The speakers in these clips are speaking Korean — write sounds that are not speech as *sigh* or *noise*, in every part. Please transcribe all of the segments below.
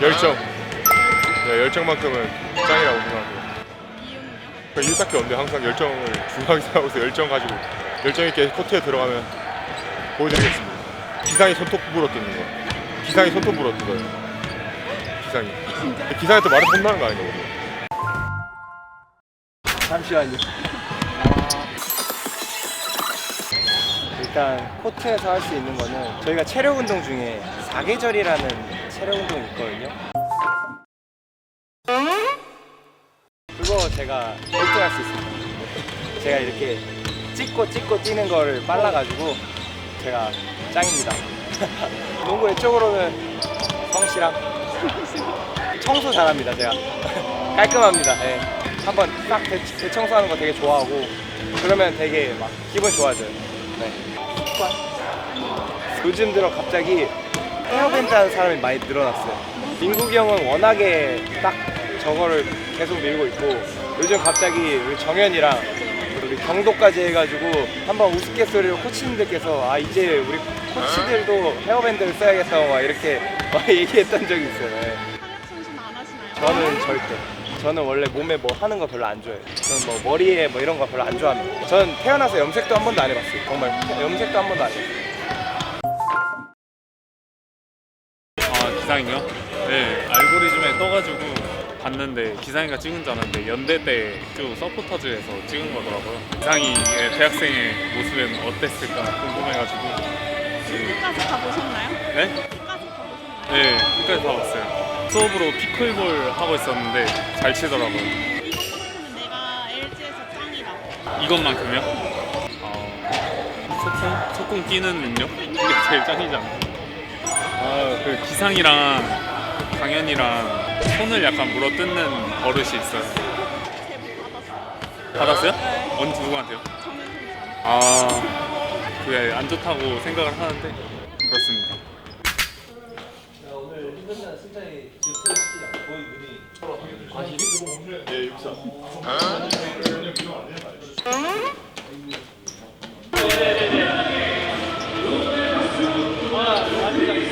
열정. 네, 열정만큼은 짱이라고. 이유는요? 그 이유밖에 없는데 항상 열정을 중요하게 생각하고서 열정 가지고 열정 있게 코트에 들어가면 보여드리겠습니다. 기상이 손톱 물어뜯는 거. 기상이 손톱 물어뜯어요. 기상이. 기상한테 말해서 혼나는 거 아닌가 모르 잠시만요. 일단 코트에서 할 수 있는 거는 저희가 체력 운동 중에 사계절이라는 체력 운동이 있거든요. 그거 제가 1등 할수 있습니다. 제가 이렇게 찍고 찍고 뛰는 거를 빨라가지고 제가 짱입니다. *laughs* 농구 외적으로는 성씨랑 *laughs* 청소 잘합니다 제가 *laughs* 깔끔합니다 예. 한번 딱 대, 대청소하는 거 되게 좋아하고 그러면 되게 막 기분 좋아져요 네. 요즘 들어 갑자기 헤어밴드 하는 사람이 많이 늘어났어요 민국이 형은 워낙에 딱 저거를 계속 밀고 있고 요즘 갑자기 우리 정현이랑 우리 경도까지 해가지고 한번 우스갯소리로 코치님들께서 아 이제 우리 코치들도 헤어밴드를 써야겠다고 막 이렇게 *laughs* 막 얘기했던 적이 있어요 하시나요? 저는 절대. 저는 원래 몸에 뭐 하는 거 별로 안 좋아해요. 저는 뭐 머리에 뭐 이런 거 별로 안 좋아합니다. 저는 태어나서 염색도 한 번도 안 해봤어요. 정말 염색도 한 번도 안 해봤어요. 기상이요? 네 알고리즘에 떠가지고 봤는데 기상이가 찍은 줄 알았는데 연대 때 쭉 서포터즈에서 찍은 거더라고요 기상이의 대학생의 모습은 어땠을까 궁금해가지고 끝까지 다 보셨나요? 네? 끝까지 다 보셨나요? 네 끝까지 다 봤어요 수업으로 피클볼 하고 있었는데 잘 치더라고요 이것만큼은 내가 LG에서 짱이다. 이것만큼요? 어, 소풍? 소풍 끼는 능력? 이게 제일 짱이지 않나? 아, 그 기상이랑 강현이랑 손을 약간 물어뜯는 버릇이 있어요. 받았어요. 네. 언제 누구한테요? 아, 그게 안 좋다고 생각을 하는데 그렇습니다. 칼카노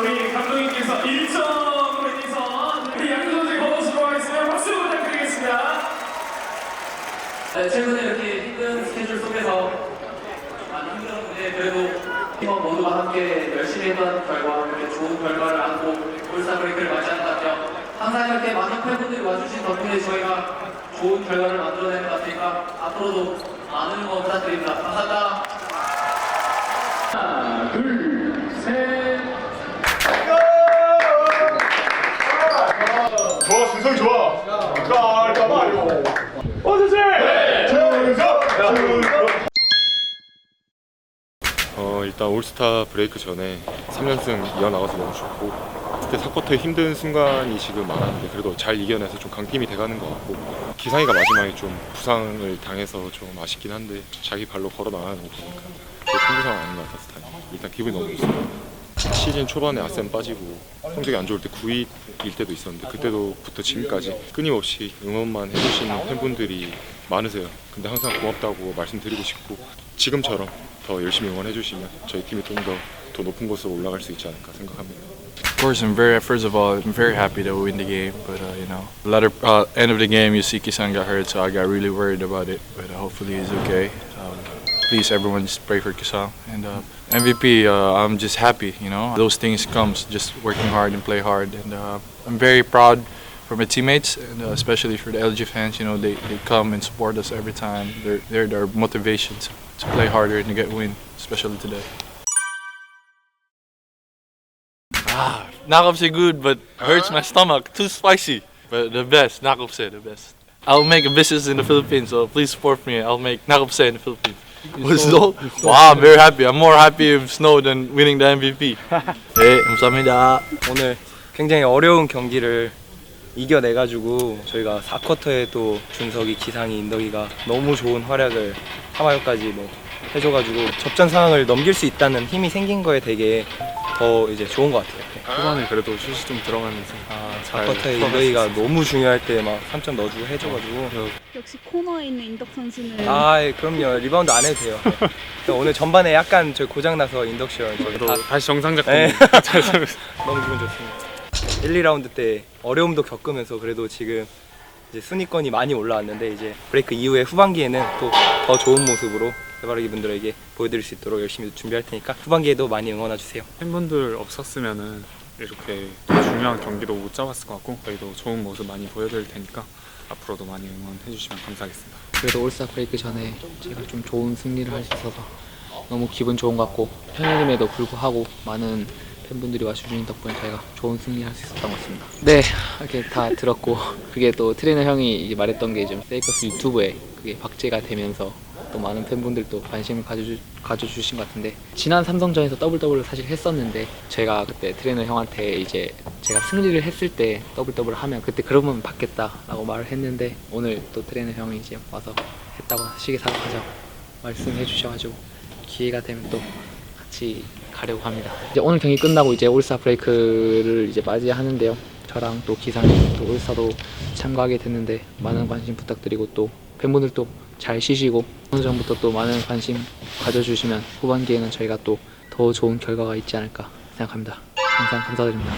우리 감독님께서 1점으로 인해서 우리 양준 선수의 거머스로 하겠습니다. 박수 부탁드리겠습니다. 네, 최근에 이렇게 힘든 스케줄 속에서 많이 힘들었는데 그래도 팀원 모두가 함께 열심히 했던 결과 이렇게 좋은 결과를 안고 울산 브레이크를 맞이하는 것 같아요. 항상 이렇게 많은 팬분들이 와주신 덕분에 저희가 좋은 결과를 만들어내는 것 같으니까 앞으로도 많은 응원 부탁드립니다. 감사합니다. 하나, 둘, 셋. 준성이 좋아. 깔까 마요. 어서세 준성 준성 어 일단 올스타 브레이크 전에 3연승 이어나가서 너무 좋고 그때 사쿼터에 힘든 순간이 지금 많았는데 그래도 잘 이겨내서 좀 강팀이 돼가는 것 같고 기상이가 마지막에 좀 부상을 당해서 좀 아쉽긴 한데 자기 발로 걸어 나가는 거 보니까 큰 부상 아닌 것 같아서 다행이에요. 일단 기분이 너무 좋습니다 시즌 초반에 아셈 빠지고 성적이 안 좋을 때 9위일 때도 있었는데 그때도부터 지금까지 끊임없이 응원만 해주시는 팬분들이 많으세요. 근데 항상 고맙다고 말씀드리고 싶고 지금처럼 더 열심히 응원해 주시면 저희 팀이 좀더 더 높은 곳으로 올라갈 수 있지 않을까 생각합니다. Of course, I'm very. First of all, I'm very happy that we win the game. But uh, you know, latter uh, end of the game, Kisan got hurt, so I got really worried about it. But uh, hopefully, he's okay. Please, everyone, just pray for Kisan. And uh, MVP, uh, I'm just happy. You know, those things comes just working hard and play hard. And uh, I'm very proud for my teammates, and uh, especially for the LG fans. You know, they, they come and support us every time. They're they're their motivation to, to play harder and to get win, especially today. Ah, are good, but hurts my stomach. Too spicy. But the best, are the best. I'll make a business in the Philippines, so please support me. I'll make knockoffs in the Philippines. With Snow? Wow, I'm very happy. I'm more happy with Snow than winning the MVP. *laughs* 네, 감사합니다. 오늘 굉장히 어려운 경기를 이겨내가지고 저희가 4쿼터에 또 준석이, 기상이, 인덕이가 너무 좋은 활약을 하마요까지 뭐 해줘가지고 접전 상황을 넘길 수 있다는 힘이 생긴 거에 되게 더 이제 좋은 것 같아요. 네. 후반에 그래도 슛이 좀 들어가면서 아, 잘 4쿼터에 풀어낼 인덕이가 수 있었어요. 너무 중요할 때 막 3점 넣어주고 해줘가지고 역시 코너에 있는 인덕 선수는 아 예, 그럼요 리바운드 안 해도 돼요 네. 오늘 전반에 약간 저 고장 나서 인덕션 저희 또다 다시 정상 작품 네. *laughs* 잘 살- *laughs* 너무 기분 좋습니다 1, 2라운드 때 어려움도 겪으면서 그래도 지금 이제 순위권이 많이 올라왔는데 이제 브레이크 이후에 후반기에는 또 더 좋은 모습으로 해바라기 분들에게 보여드릴 수 있도록 열심히 준비할 테니까 후반기에도 많이 응원해 주세요 팬분들 없었으면은 이렇게 더 중요한 경기도 못 잡았을 것 같고 저희도 좋은 모습 많이 보여드릴 테니까 앞으로도 많이 응원해 주시면 감사하겠습니다. 그래도 올스타 브레이크 전에 제가 좀 좋은 승리를 할 수 있어서 너무 기분 좋은 것 같고 평일임에도 불구하고 많은 팬분들이 와주신 덕분에 저희가 좋은 승리 할 수 있었던 것 같습니다. 네, 이렇게 다 들었고 그게 또 트레이너 형이 이제 말했던 게 좀 세이커스 유튜브에 그게 박제가 되면서 또 많은 팬분들도 관심을 가져주, 가져주신 것 같은데 지난 삼성전에서 더블 더블을 사실 했었는데 제가 그때 트레이너 형한테 이제 제가 승리를 했을 때 더블 더블을 하면 그때 그러면 받겠다라고 말을 했는데 오늘 또 트레이너 형이 이제 와서 했다고 시계 사러 가자고 말씀해 주셔가지고 기회가 되면 또 같이 가려고 합니다. 이제 오늘 경기 끝나고 이제 올스타 브레이크를 이제 맞이하는데요. 저랑 또 기상님 또 올스타도 참가하게 됐는데 많은 관심 부탁드리고 또 팬분들도 잘 쉬시고 어느 전부터 또 많은 관심 가져주시면 후반기에는 저희가 또 더 좋은 결과가 있지 않을까 생각합니다. 항상 감사드립니다.